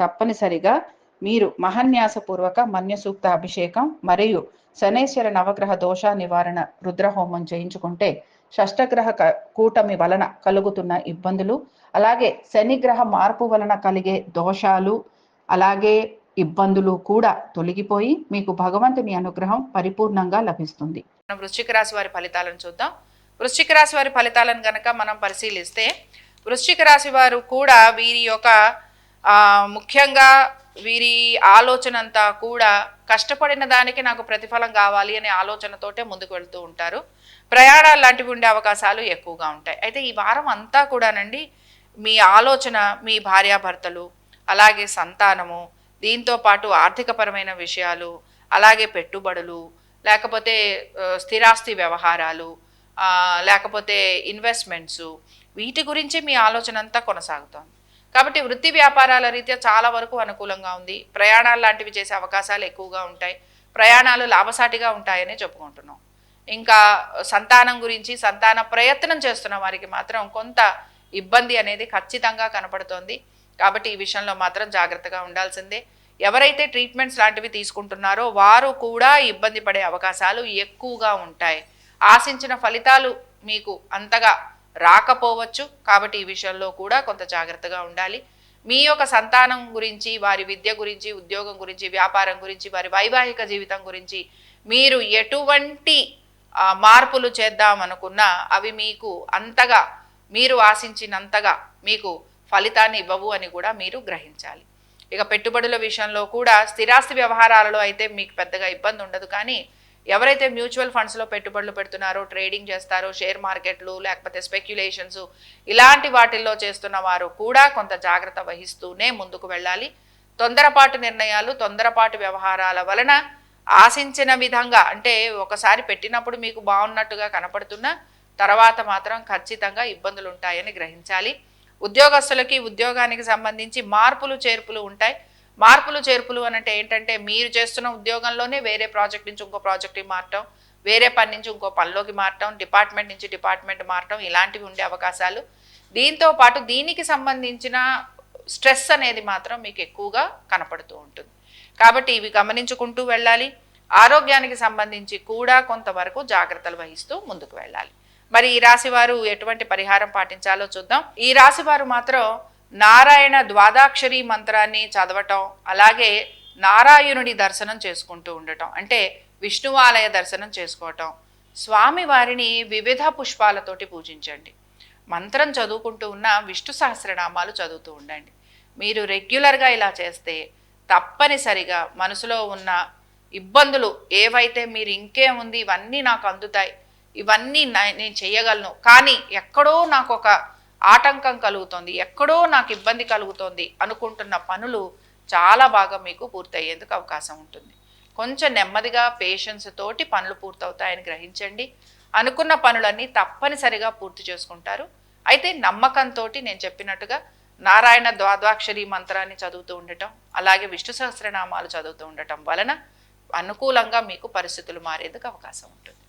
తప్పనిసరిగా మీరు మహన్యాసపూర్వక మన్యసూక్త అభిషేకం మరియు శనేశ్వర నవగ్రహ దోష నివారణ రుద్రహోమం చేయించుకుంటే షష్టగ్రహ క- కూటమి వలన కలుగుతున్న ఇబ్బందులు అలాగే శనిగ్రహ మార్పు వలన కలిగే దోషాలు అలాగే ఇబ్బందులు కూడా తొలగిపోయి మీకు భగవంతుని అనుగ్రహం పరిపూర్ణంగా లభిస్తుంది. మనం వృశ్చిక రాశి వారి ఫలితాలను చూద్దాం. వృశ్చిక రాశి వారి ఫలితాలను గనక మనం పరిశీలిస్తే వృశ్చిక రాశి వారు కూడా వీరి యొక్క ముఖ్యంగా వీరి ఆలోచన అంతా కూడా కష్టపడిన దానికి నాకు ప్రతిఫలం కావాలి అనే ఆలోచనతోటే ముందుకు వెళ్తూ ఉంటారు. ప్రయాణాలు లాంటివి ఉండే అవకాశాలు ఎక్కువగా ఉంటాయి. అయితే ఈ వారం అంతా కూడానండి మీ ఆలోచన మీ భార్యాభర్తలు అలాగే సంతానము దీంతో పాటు ఆర్థికపరమైన విషయాలు అలాగే పెట్టుబడులు లేకపోతే స్థిరాస్తి వ్యవహారాలు లేకపోతే ఇన్వెస్ట్మెంట్స్ వీటి గురించి మీ ఆలోచన అంతా కొనసాగుతోంది. కాబట్టి వృత్తి వ్యాపారాల రీత్యా చాలా వరకు అనుకూలంగా ఉంది. ప్రయాణాలు లాంటివి చేసే అవకాశాలు ఎక్కువగా ఉంటాయి. ప్రయాణాలు లాభసాటిగా ఉంటాయని చెప్పుకుంటున్నాం. ఇంకా సంతానం గురించి సంతాన ప్రయత్నం చేస్తున్న వారికి మాత్రం కొంత ఇబ్బంది అనేది ఖచ్చితంగా కనపడుతోంది. కాబట్టి ఈ విషయంలో మాత్రం జాగ్రత్తగా ఉండాల్సిందే. ఎవరైతే ట్రీట్మెంట్స్ లాంటివి తీసుకుంటున్నారో వారు కూడా ఇబ్బంది పడే అవకాశాలు ఎక్కువగా ఉంటాయి. ఆశించిన ఫలితాలు మీకు అంతగా రాకపోవచ్చు. కాబట్టి ఈ విషయంలో కూడా కొంత జాగ్రత్తగా ఉండాలి. మీ యొక్క సంతానం గురించి వారి విద్య గురించి ఉద్యోగం గురించి వ్యాపారం గురించి వారి వైవాహిక జీవితం గురించి మీరు ఎటువంటి మార్పులు చేద్దాం అనుకున్నా అవి మీకు అంతగా మీరు ఆశించినంతగా మీకు ఫలితాన్ని ఇవ్వవు అని కూడా మీరు గ్రహించాలి. ఇక పెట్టుబడుల విషయంలో కూడా స్థిరాస్తి వ్యవహారాలలో అయితే మీకు పెద్దగా ఇబ్బంది ఉండదు. కానీ ఎవరైతే మ్యూచువల్ ఫండ్స్లో పెట్టుబడులు పెడుతున్నారో ట్రేడింగ్ చేస్తారో షేర్ మార్కెట్లు లేకపోతే స్పెక్యులేషన్స్ ఇలాంటి వాటిల్లో చేస్తున్న వారు కూడా కొంత జాగ్రత్త వహిస్తూనే ముందుకు వెళ్ళాలి. తొందరపాటు నిర్ణయాలు తొందరపాటు వ్యవహారాల వలన ఆశించిన విధంగా అంటే ఒకసారి పెట్టినప్పుడు మీకు బాగున్నట్టుగా కనపడుతున్నా తర్వాత మాత్రం ఖచ్చితంగా ఇబ్బందులు ఉంటాయని గ్రహించాలి. ఉద్యోగస్తులకి ఉద్యోగానికి సంబంధించి మార్పులు చేర్పులు ఉంటాయి. మార్పులు చేర్పులు అని అంటే ఏంటంటే మీరు చేస్తున్న ఉద్యోగంలోనే వేరే ప్రాజెక్ట్ నుంచి ఇంకో ప్రాజెక్ట్కి మారటం వేరే పని నుంచి ఇంకో పనిలోకి మారటం డిపార్ట్మెంట్ నుంచి డిపార్ట్మెంట్ మారటం ఇలాంటివి ఉండే అవకాశాలు. దీంతో పాటు దీనికి సంబంధించిన స్ట్రెస్ అనేది మాత్రం మీకు ఎక్కువగా కనపడుతూ ఉంటుంది. కాబట్టి ఇవి గమనించుకుంటూ వెళ్ళాలి. ఆరోగ్యానికి సంబంధించి కూడా కొంతవరకు జాగ్రత్తలు వహిస్తూ ముందుకు వెళ్ళాలి. మరి ఈ రాశి వారు ఎటువంటి పరిహారం పాటించాలో చూద్దాం. ఈ రాశి వారు మాత్రం నారాయణ ద్వాదాక్షరి మంత్రాన్ని చదవటం అలాగే నారాయణుడి దర్శనం చేసుకుంటూ ఉండటం అంటే విష్ణువాలయ దర్శనం చేసుకోవటం. స్వామి వారిని వివిధ పుష్పాలతోటి పూజించండి. మంత్రం చదువుకుంటూ ఉన్న విష్ణు సహస్రనామాలు చదువుతూ ఉండండి. మీరు రెగ్యులర్గా ఇలా చేస్తే తప్పనిసరిగా మనసులో ఉన్న ఇబ్బందులు ఏవైతే మీరు ఇంకేముంది ఇవన్నీ నాకు అందుతాయి ఇవన్నీ నేను చేయగలను. కానీ ఎక్కడో నాకు ఒక ఆటంకం కలుగుతోంది ఎక్కడో నాకు ఇబ్బంది కలుగుతోంది అనుకుంటున్న పనులు చాలా బాగా మీకు పూర్తయ్యేందుకు అవకాశం ఉంటుంది. కొంచెం నెమ్మదిగా పేషెన్స్ తోటి పనులు పూర్తవుతాయని గ్రహించండి. అనుకున్న పనులన్నీ తప్పనిసరిగా పూర్తి చేసుకుంటారు. అయితే నమ్మకంతో నేను చెప్పినట్టుగా నారాయణ ద్వాద్వాక్షరి మంత్రాన్ని చదువుతూ ఉండటం అలాగే విష్ణు సహస్రనామాలు చదువుతూ ఉండటం వలన అనుకూలంగా మీకు పరిస్థితులు మారేందుకు అవకాశం ఉంటుంది.